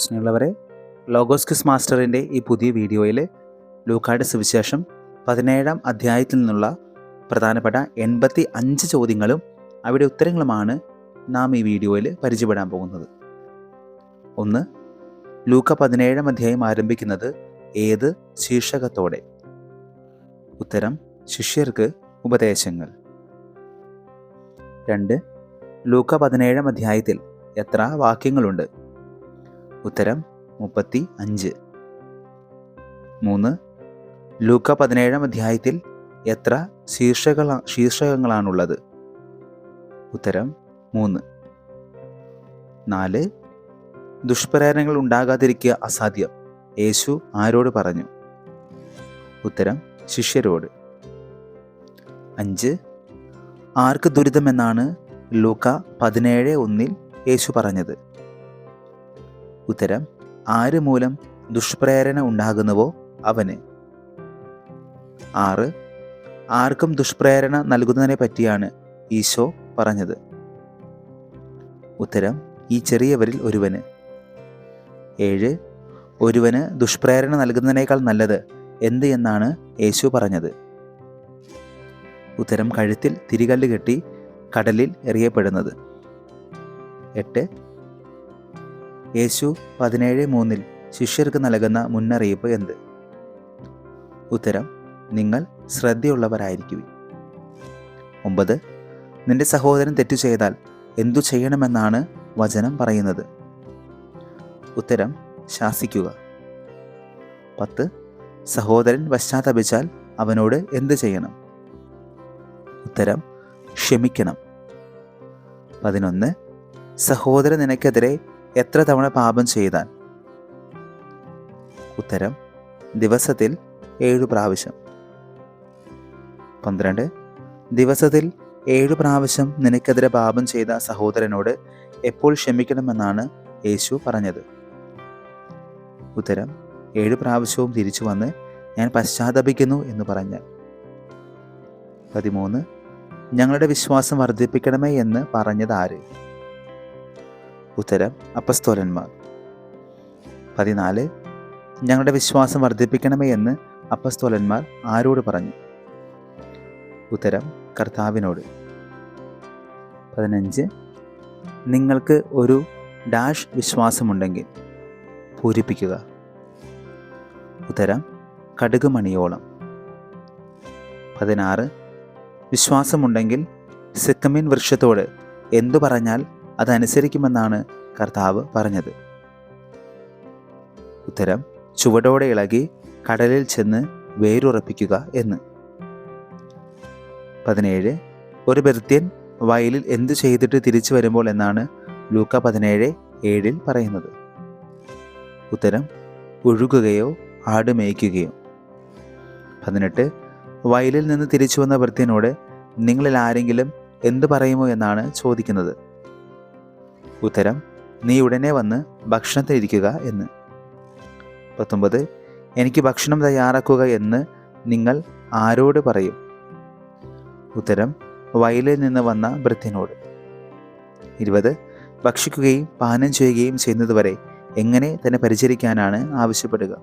സ്നേഹമുള്ളവരെ logos quiz മാസ്റ്ററിന്റെ ഈ പുതിയ വീഡിയോയിൽ ലൂക്കായുടെ സുവിശേഷം പതിനേഴാം അധ്യായത്തിൽ നിന്നുള്ള പ്രധാനപ്പെട്ട എൺപത്തി അഞ്ച് ചോദ്യങ്ങളും അവിടെ ഉത്തരങ്ങളുമാണ് നാം ഈ വീഡിയോയിൽ പരിചയപ്പെടാൻ പോകുന്നത്. ഒന്ന് ലൂക്ക പതിനേഴാം അധ്യായം ആരംഭിക്കുന്നത് ഏത് ശീർഷകത്തോടെ? ഉത്തരം ശിഷ്യർക്ക് ഉപദേശങ്ങൾ. രണ്ട് ലൂക്ക പതിനേഴാം അധ്യായത്തിൽ എത്ര വാക്യങ്ങളുണ്ട്? ഉത്തരം മുപ്പത്തി അഞ്ച് മൂന്ന്. ലൂക്ക പതിനേഴാം അധ്യായത്തിൽ എത്ര ശീർഷക ശീർഷകങ്ങളാണുള്ളത്? ഉത്തരം മൂന്ന്. നാല്. ദുഷ്പ്രേരണകൾ ഉണ്ടാകാതിരിക്കുക അസാധ്യം. യേശു ആരോട് പറഞ്ഞു? ഉത്തരം ശിഷ്യരോട്. അഞ്ച്. ആർക്ക് ദുരിതമെന്നാണ് ലൂക്ക പതിനേഴ് ഒന്നിൽ യേശു പറഞ്ഞത്? ഉത്തരം ആര് മൂലം ദുഷ്പ്രേരണ ഉണ്ടാകുന്നുവോ അവന്. ആറ് ആർക്കും ദുഷ്പ്രേരണ നൽകുന്നതിനെ പറ്റിയാണ് ഈശോ പറഞ്ഞത്. ഉത്തരം ഈ ചെറിയവരിൽ ഒരുവന്. ഏഴ് ഒരുവന് ദുഷ്പ്രേരണ നൽകുന്നതിനേക്കാൾ നല്ലത് എന്ത് എന്നാണ് യേശു പറഞ്ഞത്. ഉത്തരം കഴുത്തിൽ തിരികല്ല് കെട്ടി കടലിൽ എറിയപ്പെടുന്നത്. എട്ട് യേശു പതിനേഴ് മൂന്നിൽ ശിഷ്യർക്ക് നൽകുന്ന മുന്നറിയിപ്പ് എന്ത്? ഉത്തരം നിങ്ങൾ ശ്രദ്ധയുള്ളവരായിരിക്കും ഒമ്പത് നിന്റെ സഹോദരൻ തെറ്റു ചെയ്താൽ എന്തു ചെയ്യണമെന്നാണ് വചനം പറയുന്നത്? ഉത്തരം ശാസിക്കുക. പത്ത് സഹോദരൻ പശ്ചാത്തപിച്ചാൽ അവനോട് എന്ത് ചെയ്യണം? ഉത്തരം ക്ഷമിക്കണം. പതിനൊന്ന് സഹോദരൻ നിനക്കെതിരെ എത്ര തവണ പാപം ചെയ്താൽ? ഉത്തരം ദിവസത്തിൽ ഏഴു പ്രാവശ്യം. പന്ത്രണ്ട് ദിവസത്തിൽ ഏഴു പ്രാവശ്യം നിനക്കെതിരെ പാപം ചെയ്ത സഹോദരനോട് എപ്പോൾ ക്ഷമിക്കണമെന്നാണ് യേശു പറഞ്ഞത്? ഉത്തരം ഏഴു പ്രാവശ്യവും തിരിച്ചു വന്ന് ഞാൻ പശ്ചാത്തപിക്കുന്നു എന്ന് പറഞ്ഞാൽ. പതിമൂന്ന് ഞങ്ങളുടെ വിശ്വാസം വർദ്ധിപ്പിക്കണമേ എന്ന് പറഞ്ഞത് ആര്? ഉത്തരം അപ്പസ്തോലന്മാർ. പതിനാല് ഞങ്ങളുടെ വിശ്വാസം വർദ്ധിപ്പിക്കണമേ എന്ന് അപ്പസ്തോലന്മാർ ആരോട് പറഞ്ഞു? ഉത്തരം കർത്താവിനോട്. പതിനഞ്ച് നിങ്ങൾക്ക് ഒരു ഡാഷ് വിശ്വാസമുണ്ടെങ്കിൽ പൂരിപ്പിക്കുക. ഉത്തരം കടുക് മണിയോളം പതിനാറ് വിശ്വാസമുണ്ടെങ്കിൽ സിക്കമിൻ വൃക്ഷത്തോട് എന്തു പറഞ്ഞാൽ അതനുസരിക്കുമെന്നാണ് കർത്താവ് പറഞ്ഞത്. ഉത്തരം ചുവടോടെ ഇളകി കടലിൽ ചെന്ന് വേരുറപ്പിക്കുക എന്ന്. പതിനേഴ് ഒരു ഭൃത്യൻ വയലിൽ എന്തു ചെയ്തിട്ട് തിരിച്ചു വരുമ്പോൾ എന്നാണ് ലൂക്ക പതിനേഴ് ഏഴിൽ പറയുന്നത്. ഉത്തരം ഒഴുകുകയോ ആട് മേയ്ക്കുകയോ. പതിനെട്ട് വയലിൽ നിന്ന് തിരിച്ചു വന്ന ഭൃത്യനോട് നിങ്ങളിൽ ആരെങ്കിലും എന്തു പറയുമോ എന്നാണ് ചോദിക്കുന്നത്. ഉത്തരം നീ ഉടനെ വന്ന് ഭക്ഷണത്തിനിരിക്കുക എന്ന്. പത്തൊമ്പത് എനിക്ക് ഭക്ഷണം തയ്യാറാക്കുക എന്ന് നിങ്ങൾ ആരോട് പറയും? ഉത്തരം വയലിൽ നിന്ന് വന്ന ഭൃത്യനോട് ഇരുപത് ഭക്ഷിക്കുകയും പാനം ചെയ്യുകയും ചെയ്യുന്നതുവരെ എങ്ങനെ തന്നെ പരിചരിക്കാനാണ് ആവശ്യപ്പെടുക?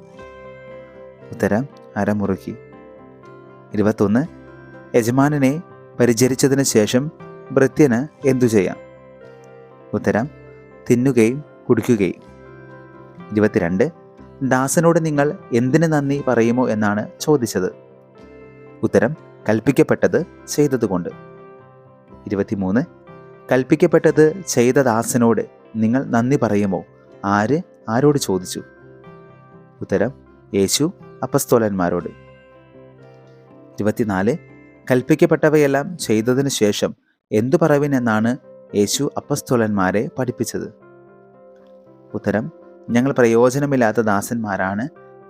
ഉത്തരം അരമുറുക്കി. ഇരുപത്തൊന്ന് യജമാനനെ പരിചരിച്ചതിന് ശേഷം ഭൃത്യന് എന്തു ചെയ്യാം? ഉത്തരം തിന്നുകയും കുടിക്കുകയും. ഇരുപത്തിരണ്ട് ദാസനോട് നിങ്ങൾ എന്തിന് നന്ദി പറയുമോ എന്നാണ് ചോദിച്ചത്. ഉത്തരം കൽപ്പിക്കപ്പെട്ടത് ചെയ്തതുകൊണ്ട്. ഇരുപത്തിമൂന്ന് കൽപ്പിക്കപ്പെട്ടത് ചെയ്ത ദാസനോട് നിങ്ങൾ നന്ദി പറയുമോ? ആര്? ആരോട് ചോദിച്ചു? ഉത്തരം യേശു അപ്പസ്തോലന്മാരോട്. ഇരുപത്തിനാല് കൽപ്പിക്കപ്പെട്ടവയെല്ലാം ചെയ്തതിനു ശേഷം എന്തു പറവിൻ എന്നാണ് യേശു അപ്പസ്തോലന്മാരെ പഠിപ്പിച്ചത്. ഉത്തരം ഞങ്ങൾ പ്രയോജനമില്ലാത്ത ദാസന്മാരാണ്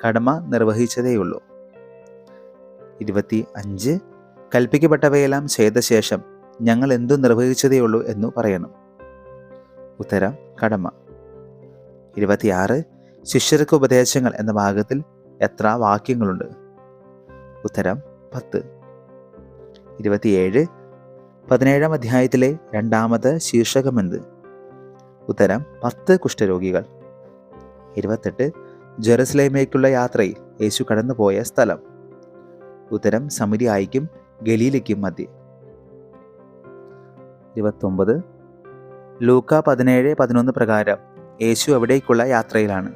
കടമ നിർവഹിച്ചതേയുള്ളൂ. ഇരുപത്തി അഞ്ച് കൽപ്പിക്കപ്പെട്ടവയെല്ലാം ചെയ്ത ശേഷം ഞങ്ങൾ എന്തു നിർവഹിച്ചതേയുള്ളൂ എന്ന് പറയണം. ഉത്തരം കടമ. ഇരുപത്തിയാറ് ശിഷ്യർക്ക് ഉപദേശങ്ങൾ എന്ന ഭാഗത്തിൽ എത്ര വാക്യങ്ങളുണ്ട്? ഉത്തരം പത്ത്. ഇരുപത്തിയേഴ് പതിനേഴാം അധ്യായത്തിലെ രണ്ടാമത് ശീർഷകമെന്ത്? ഉത്തരം പത്ത് കുഷ്ഠരോഗികൾ. ഇരുപത്തെട്ട് ജെറുസലേമേക്കുള്ള യാത്രയിൽ യേശു കടന്നുപോയ സ്ഥലം. ഉത്തരം സമിതിയായിക്കും ഗലീലയ്ക്കും മധ്യേ. ഇരുപത്തൊമ്പത് ലൂക്ക പതിനേഴ് പതിനൊന്ന് പ്രകാരം യേശു എവിടേക്കുള്ള യാത്രയിലാണ്?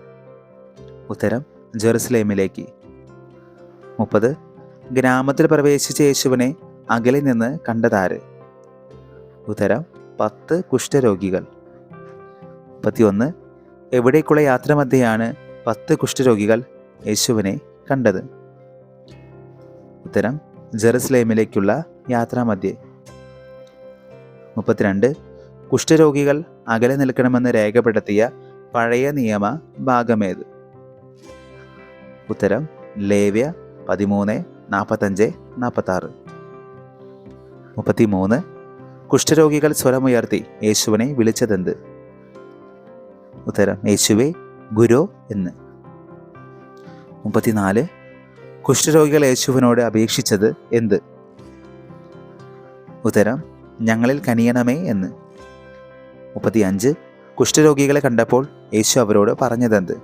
ഉത്തരം ജെറുസലേമിലേക്ക്. മുപ്പത് ഗ്രാമത്തിൽ പ്രവേശിച്ച യേശുവിനെ അകലെ നിന്ന് കണ്ടതാര്? ഉത്തരം പത്ത് കുഷ്ഠരോഗികൾ. മുപ്പത്തിയൊന്ന് എവിടേക്കുള്ള യാത്ര മധ്യയാണ് പത്ത് കുഷ്ഠരോഗികൾ യേശുവിനെ കണ്ടത്? ഉത്തരം ജെറുസലേമിലേക്കുള്ള യാത്രാമധ്യേ. മുപ്പത്തിരണ്ട് കുഷ്ഠരോഗികൾ അകലെ നിൽക്കണമെന്ന് രേഖപ്പെടുത്തിയ പഴയ നിയമ ഭാഗമേത്? ഉത്തരം ലേവ്യ പതിമൂന്ന് നാൽപ്പത്തഞ്ച് നാൽപ്പത്താറ് മുപ്പത്തിമൂന്ന് കുഷ്ഠരോഗികൾ സ്വരമുയർത്തി യേശുവിനെ വിളിച്ചതെന്ത്? ഉത്തരം യേശുവെ ഗുരു എന്ന്. മുപ്പത്തിനാല് കുഷ്ഠരോഗികൾ യേശുവിനോട് അപേക്ഷിച്ചത് എന്ത്? ഉത്തരം ഞങ്ങളിൽ കനിയണമേ എന്ന്. മുപ്പത്തിയഞ്ച് കുഷ്ഠരോഗികളെ കണ്ടപ്പോൾ യേശു അവരോട് പറഞ്ഞതെന്ത്?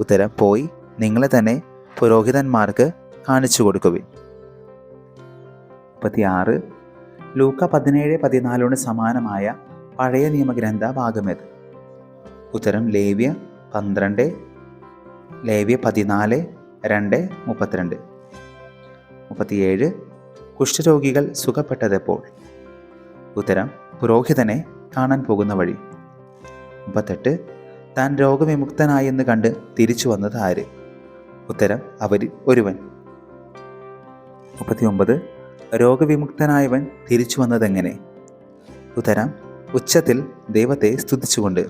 ഉത്തരം പോയി നിങ്ങളെ തന്നെ പുരോഹിതന്മാർക്ക് കാണിച്ചു കൊടുക്കുവിൻ. മുപ്പത്തിയാറ് ലൂക്ക പതിനേഴ് പതിനാലിന് സമാനമായ പഴയ നിയമഗ്രന്ഥ ഭാഗമേത് ഉത്തരം ലേവ്യ പന്ത്രണ്ട് ലേവ്യ പതിനാല് രണ്ട് മുപ്പത്തിരണ്ട്. മുപ്പത്തിയേഴ് കുഷ്ഠരോഗികൾ സുഖപ്പെട്ടതെപ്പോൾ? ഉത്തരം പുരോഹിതനെ കാണാൻ പോകുന്ന വഴി. മുപ്പത്തെട്ട് താൻ രോഗവിമുക്തനായെന്ന് കണ്ട് തിരിച്ചു വന്നത് ആര്? ഉത്തരം അവരിൽ ഒരുവൻ. മുപ്പത്തിയൊമ്പത് രോഗവിമുക്തനായവൻ തിരിച്ചു വന്നതെങ്ങനെ? ഉത്തരം ഉച്ചത്തിൽ ദൈവത്തെ സ്തുതിച്ചുകൊണ്ട്.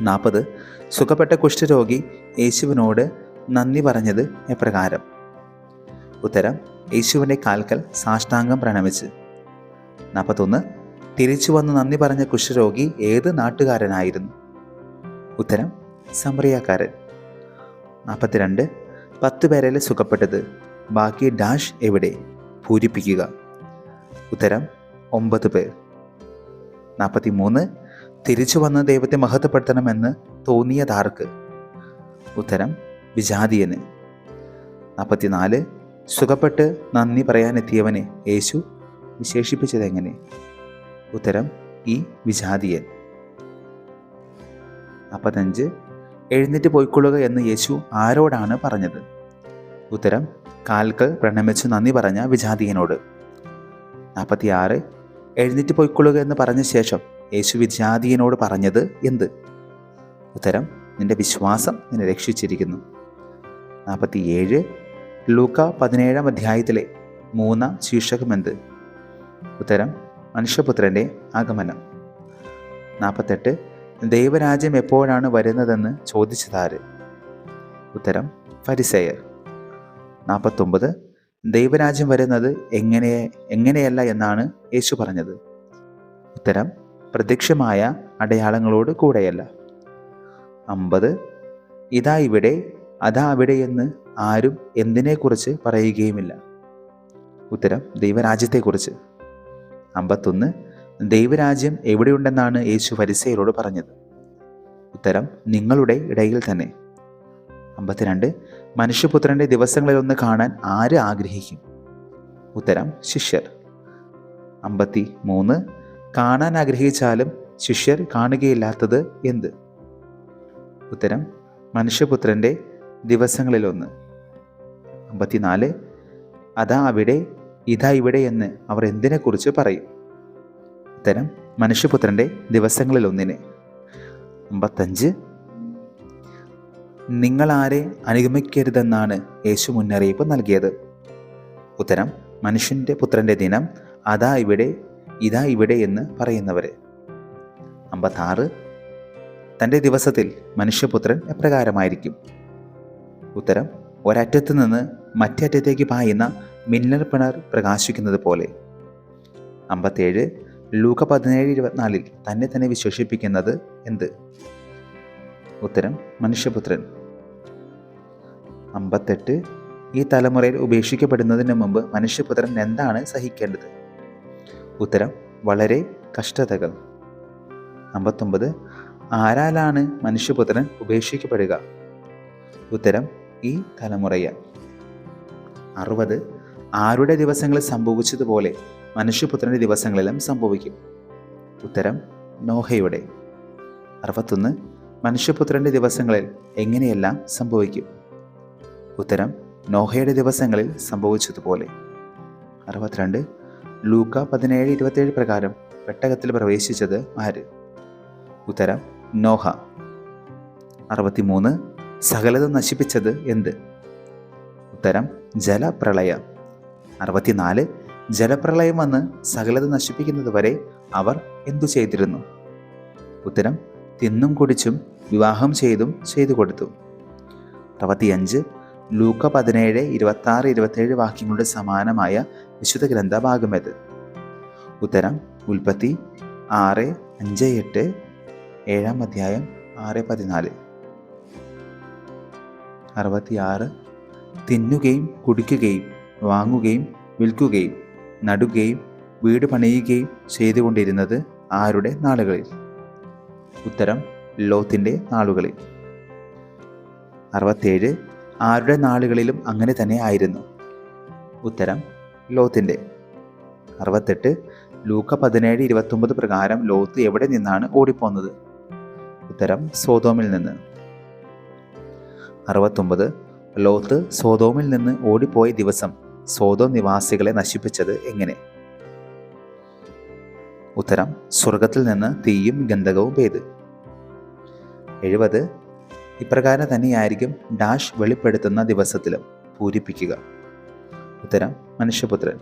നാൽപ്പത് സുഖപ്പെട്ട കുഷ്ഠരോഗി യേശുവിനോട് നന്ദി പറഞ്ഞത് എപ്രകാരം? ഉത്തരം യേശുവിന്റെ കാൽക്കൽ സാഷ്ടാംഗം പ്രണമിച്ച്. നാൽപ്പത്തൊന്ന് തിരിച്ചു വന്ന് നന്ദി പറഞ്ഞ കുഷ്ഠരോഗി ഏത് നാട്ടുകാരനായിരുന്നു? ഉത്തരം സമറിയാക്കാരൻ നാൽപ്പത്തിരണ്ട് പത്ത് പേരല്ലേ സുഖപ്പെട്ടത്? ബാക്കി ഡാഷ് എവിടെ? പൂരിപ്പിക്കുക. ഉത്തരം ഒമ്പത് പേർ. നാൽപ്പത്തി മൂന്ന് തിരിച്ചു വന്ന് ദൈവത്തെ മഹത്വപ്പെടുത്തണമെന്ന് തോന്നിയതാർക്ക്? ഉത്തരം വിജാതിയന്. നാൽപ്പത്തിനാല് സുഖപ്പെട്ട് നന്ദി പറയാനെത്തിയവനെ യേശു വിശേഷിപ്പിച്ചതെങ്ങനെ? ഉത്തരം ഈ വിജാതിയൻ. നാൽപ്പത്തഞ്ച് എഴുന്നേറ്റ് പോയിക്കൊള്ളുക എന്ന് യേശു ആരോടാണ് പറഞ്ഞത്? ഉത്തരം കാൽക്കൽ പ്രണമിച്ച് നന്ദി പറഞ്ഞ വിജാതിയനോട്. നാൽപ്പത്തിയാറ് എഴുന്നേറ്റ് പോയിക്കൊള്ളുക എന്ന് പറഞ്ഞ ശേഷം യേശു വിജാതിയനോട് പറഞ്ഞത് എന്ത്? ഉത്തരം നിന്റെ വിശ്വാസം നിന്നെ രക്ഷിച്ചിരിക്കുന്നു. നാൽപ്പത്തിയേഴ് ലൂക്ക പതിനേഴാം അധ്യായത്തിലെ മൂന്നാം ശീർഷകമെന്ത് ഉത്തരം മനുഷ്യപുത്രന്റെ ആഗമനം. നാൽപ്പത്തെട്ട് ദൈവരാജ്യം എപ്പോഴാണ് വരുന്നതെന്ന് ചോദിച്ചതാര്? ഉത്തരം ഫരിസേയർ. നാൽപ്പത്തൊമ്പത് ദൈവരാജ്യം വരുന്നത് എങ്ങനെ എങ്ങനെയല്ല എന്നാണ് യേശു പറഞ്ഞത്. ഉത്തരം പ്രത്യക്ഷമായ അടയാളങ്ങളോട് കൂടെയല്ല. അമ്പത് ഇതാ ഇവിടെ അതാ അവിടെ എന്ന് ആരും എന്തിനെക്കുറിച്ച് പറയുകയുമില്ല. ഉത്തരം ദൈവരാജ്യത്തെക്കുറിച്ച്. അമ്പത്തൊന്ന് ദൈവരാജ്യം എവിടെയുണ്ടെന്നാണ് യേശു പരിസയരോട് പറഞ്ഞത്. ഉത്തരം നിങ്ങളുടെ ഇടയിൽ തന്നെ. അമ്പത്തിരണ്ട് മനുഷ്യപുത്രന്റെ ദിവസങ്ങളിലൊന്ന് കാണാൻ ആര് ആഗ്രഹിക്കും? ഉത്തരം ശിഷ്യർ. അമ്പത്തി മൂന്ന് കാണാൻ ആഗ്രഹിച്ചാലും ശിഷ്യർ കാണുകയില്ലാത്തത് എന്ത്? ഉത്തരം മനുഷ്യപുത്രന്റെ ദിവസങ്ങളിലൊന്ന് അമ്പത്തിനാല് അതാ അവിടെ ഇതാ ഇവിടെ എന്ന് അവർ എന്തിനെക്കുറിച്ച് പറയും? ഉത്തരം മനുഷ്യപുത്രന്റെ ദിവസങ്ങളിലൊന്നിന് അമ്പത്തഞ്ച് നിങ്ങളാരെ അനുഗമിക്കരുതെന്നാണ് യേശു മുന്നറിയിപ്പ് നൽകിയത്. ഉത്തരം മനുഷ്യന്റെ പുത്രന്റെ ദിനം അതാ ഇവിടെ ഇതാ ഇവിടെ എന്ന് പറയുന്നവര് അമ്പത്താറ് തന്റെ ദിവസത്തിൽ മനുഷ്യപുത്രൻ എപ്രകാരമായിരിക്കും? ഉത്തരം ഒരറ്റത്ത് നിന്ന് മറ്റേ അറ്റത്തേക്ക് പായുന്ന മിന്നൽ പിണർ പ്രകാശിക്കുന്നത് പോലെ. അമ്പത്തേഴ് ലൂക്ക പതിനേഴ് ഇരുപത്തിനാലിൽ തന്നെ തന്നെ വിശേഷിപ്പിക്കുന്നത് എന്ത്? ഉത്തരം മനുഷ്യപുത്രൻ. അമ്പത്തെട്ട് ഈ തലമുറയിൽ ഉപേക്ഷിക്കപ്പെടുന്നതിന് മുമ്പ് മനുഷ്യപുത്രൻ എന്താണ് സഹിക്കേണ്ടത്? ഉത്തരം വളരെ കഷ്ടതകൾ. അമ്പത്തൊമ്പത് ആരാലാണ് മനുഷ്യപുത്രൻ ഉപേക്ഷിക്കപ്പെടുക? ഉത്തരം ഈ തലമുറയ. അറുപത് ആരുടെ ദിവസങ്ങളിൽ സംഭവിച്ചതുപോലെ മനുഷ്യപുത്രന്റെ ദിവസങ്ങളിലും സംഭവിക്കും? ഉത്തരം നോഹയുടെ. അറുപത്തൊന്ന് മനുഷ്യപുത്രന്റെ ദിവസങ്ങളിൽ എങ്ങനെയെല്ലാം സംഭവിക്കും? ഉത്തരം നോഹയുടെ ദിവസങ്ങളിൽ സംഭവിച്ചതുപോലെ. അറുപത്തിരണ്ട് ലൂക്ക പതിനേഴ് ഇരുപത്തേഴ് പ്രകാരം പെട്ടകത്തിൽ പ്രവേശിച്ചത് ആര്? ഉത്തരം നോഹ. അറുപത്തിമൂന്ന് സകലത നശിപ്പിച്ചത് എന്ത്? ഉത്തരം ജലപ്രളയം. അറുപത്തിനാല് ജലപ്രളയം വന്ന് സകലത നശിപ്പിക്കുന്നത് വരെ അവർ എന്തു ചെയ്തിരുന്നു? ഉത്തരം തിന്നും കുടിച്ചും വിവാഹം ചെയ്തും ചെയ്തു കൊടുത്തു. അറുപത്തിയഞ്ച് ലൂക്ക പതിനേഴ് ഇരുപത്തി ആറ് ഇരുപത്തേഴ് വാക്യങ്ങളുടെ സമാനമായ വിശുദ്ധ ഗ്രന്ഥ ഭാഗമത് ഉത്തരം ഉൽപ്പത്തി ആറ് അഞ്ച് എട്ട് ഏഴാം അധ്യായം ആറ് പതിനാല്. അറുപത്തിയാറ് തിന്നുകയും കുടിക്കുകയും വാങ്ങുകയും വിൽക്കുകയും നടുകയും വീട് പണിയുകയും ചെയ്തുകൊണ്ടിരുന്നത് ആരുടെ നാളുകളിൽ? ഉത്തരം ലോത്തിന്റെ നാളുകളിൽ. അറുപത്തേഴ് ആരുടെ നാളുകളിലും അങ്ങനെ തന്നെ ആയിരുന്നു. ഉത്തരം ലോത്തിന്റെ അറുപത്തെട്ട് ലൂക്ക പതിനേഴ് ഇരുപത്തൊമ്പത് പ്രകാരം ലോത്ത് എവിടെ നിന്നാണ് ഓടിപ്പോന്നത്? ഉത്തരം സോതോമിൽ നിന്ന്. അറുപത്തൊമ്പത് ലോത്ത് സോതോമിൽ നിന്ന് ഓടിപ്പോയ ദിവസം സോതോം നിവാസികളെ നശിപ്പിച്ചത് എങ്ങനെ? ഉത്തരം സ്വർഗത്തിൽ നിന്ന് തീയും ഗന്ധകവും പെയ്ത്. എഴുപത് ഇപ്രകാരം തന്നെയായിരിക്കും ഡാഷ് വെളിപ്പെടുത്തുന്ന ദിവസത്തിലും പൂരിപ്പിക്കുക. ഉത്തരം മനുഷ്യപുത്രൻ.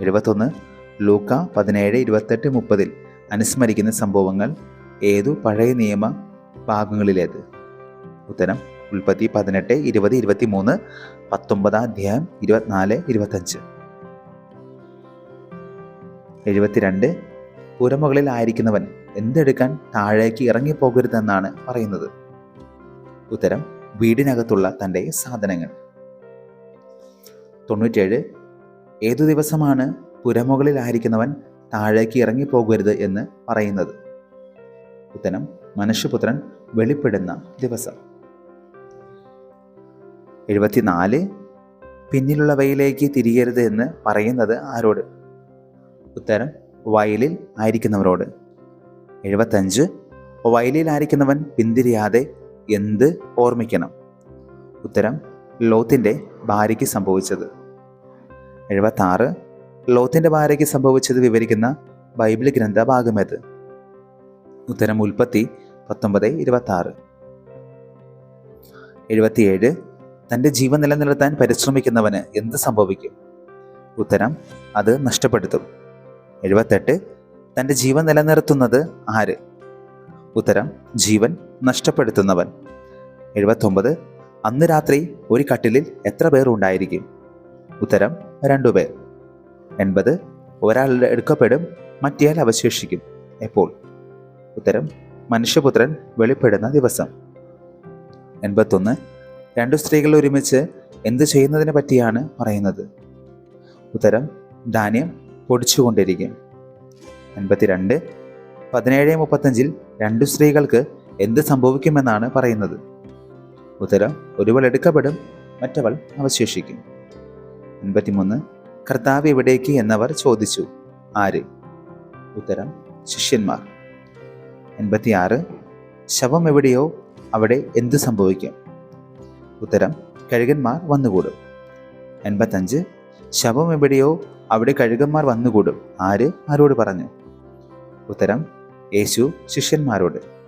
എഴുപത്തൊന്ന് ലൂക്ക പതിനേഴ് ഇരുപത്തെട്ട് മുപ്പതിൽ അനുസ്മരിക്കുന്ന സംഭവങ്ങൾ ഏതു പഴയ നിയമ ഭാഗങ്ങളിലേത്? ഉത്തരം ഉൽപ്പത്തി പതിനെട്ട് ഇരുപത് ഇരുപത്തി മൂന്ന് പത്തൊമ്പതാം അധ്യായം ഇരുപത്തിനാല് ഇരുപത്തഞ്ച്. എഴുപത്തിരണ്ട് പുരമുകളിൽ ആയിരിക്കുന്നവൻ എന്തെടുക്കാൻ താഴേക്ക് ഇറങ്ങിപ്പോകരുതെന്നാണ് പറയുന്നത്. ഉത്തരം വീടിനകത്തുള്ള തന്റെ സാധനങ്ങൾ. തൊണ്ണൂറ്റേഴ് ഏതു ദിവസമാണ് പുരമുകളിലായിരിക്കുന്നവൻ താഴേക്ക് ഇറങ്ങിപ്പോകരുത് എന്ന് പറയുന്നത്? ഉത്തരം മനുഷ്യപുത്രൻ വെളിപ്പെടുന്ന ദിവസം. എഴുപത്തിനാല് പിന്നിലുള്ളവയിലേക്ക് തിരിയരുത് എന്ന് പറയുന്നത് ആരോട്? ഉത്തരം വയലിൽ ആയിരിക്കുന്നവരോട്. എഴുപത്തഞ്ച് വയലിൽ ആയിരിക്കുന്നവൻ പിന്തിരിയാതെ എന്ത് ഓർമ്മിക്കണം? ഉത്തരം ലോത്തിന്റെ ഭാര്യയ്ക്ക് സംഭവിച്ചത്. എഴുപത്താറ് ലോത്തിന്റെ ഭാര്യയ്ക്ക് സംഭവിച്ചത് വിവരിക്കുന്ന ബൈബിൾ ഗ്രന്ഥ ഭാഗമേത് ഉത്തരം ഉൽപ്പത്തി പത്തൊമ്പത് ഇരുപത്തി ആറ് എഴുപത്തിയേഴ് തന്റെ ജീവൻ നിലനിർത്താൻ പരിശ്രമിക്കുന്നവന് എന്ത് സംഭവിക്കും? ഉത്തരം അത് നഷ്ടപ്പെടുത്തും. എഴുപത്തെട്ട് തന്റെ ജീവൻ നിലനിർത്തുന്നത് ആര്? ഉത്തരം ജീവൻ നഷ്ടപ്പെടുത്തുന്നവൻ. എഴുപത്തൊമ്പത് അന്ന് രാത്രി ഒരു കട്ടിലിൽ എത്ര പേർ ഉണ്ടായിരിക്കും? ഉത്തരം രണ്ടുപേർ എൺപത് ഒരാൾ എടുക്കപ്പെടും മറ്റേയാൾ അവശേഷിക്കും. എപ്പോൾ? ഉത്തരം മനുഷ്യപുത്രൻ വെളിപ്പെടുന്ന ദിവസം. എൺപത്തൊന്ന് രണ്ടു സ്ത്രീകൾ ഒരുമിച്ച് എന്ത് ചെയ്യുന്നതിനെ പറ്റിയാണ് പറയുന്നത്? ഉത്തരം ധാന്യം പൊടിച്ചുകൊണ്ടിരിക്കും. എൺപത്തിരണ്ട് പതിനേഴ് മുപ്പത്തഞ്ചിൽ രണ്ടു സ്ത്രീകൾക്ക് എന്ത് സംഭവിക്കുമെന്നാണ് പറയുന്നത്. ഉത്തരം ഒരുവൾ എടുക്കപ്പെടും മറ്റവൾ അവശേഷിക്കും. എൺപത്തിമൂന്ന് കർത്താവ് എവിടേക്ക് എന്നവർ ചോദിച്ചു. ആര്? ഉത്തരം ശിഷ്യന്മാർ. എൺപത്തിയാറ് ശവം എവിടെയോ അവിടെ എന്ത് സംഭവിക്കും? ഉത്തരം കഴുകന്മാർ വന്നുകൂടും. എൺപത്തഞ്ച് ശവം എവിടെയോ അവിടെ കഴുകന്മാർ വന്നുകൂടും. ആര്? ആരോട് പറഞ്ഞു? ഉത്തരം യേശു ശിഷ്യന്മാരോട്.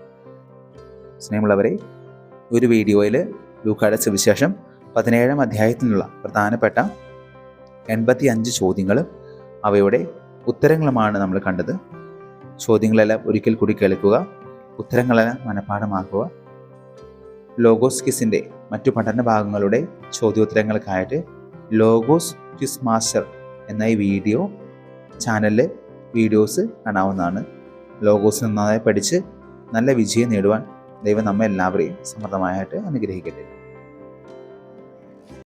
സ്നേഹമുള്ളവരെ ഒരു വീഡിയോയിൽ ലൂക്കായുടെ സുവിശേഷം പതിനേഴാം അധ്യായത്തിനുള്ള പ്രധാനപ്പെട്ട എൺപത്തി അഞ്ച് ചോദ്യങ്ങളും അവയുടെ ഉത്തരങ്ങളുമാണ് നമ്മൾ കണ്ടത്. ചോദ്യങ്ങളെല്ലാം ഒരിക്കൽ കൂടി കേൾക്കുക ഉത്തരങ്ങളെല്ലാം മനഃപ്പാഠമാക്കുക. ലോഗോസ് കിസിന്റെ മറ്റു പഠന ഭാഗങ്ങളുടെ ചോദ്യോത്തരങ്ങൾക്കായിട്ട് ലോഗോസ് ക്വിസ് മാസ്റ്റർ എന്ന ഈ വീഡിയോ ചാനലിൽ വീഡിയോസ് കാണാവുന്നതാണ്. ലോഗോസ് നന്നായി പഠിച്ച് നല്ല വിജയം നേടുവാൻ ദൈവം നമ്മെ എല്ലാവരെയും സമൃദ്ധമായിട്ട് അനുഗ്രഹിക്കട്ടെ.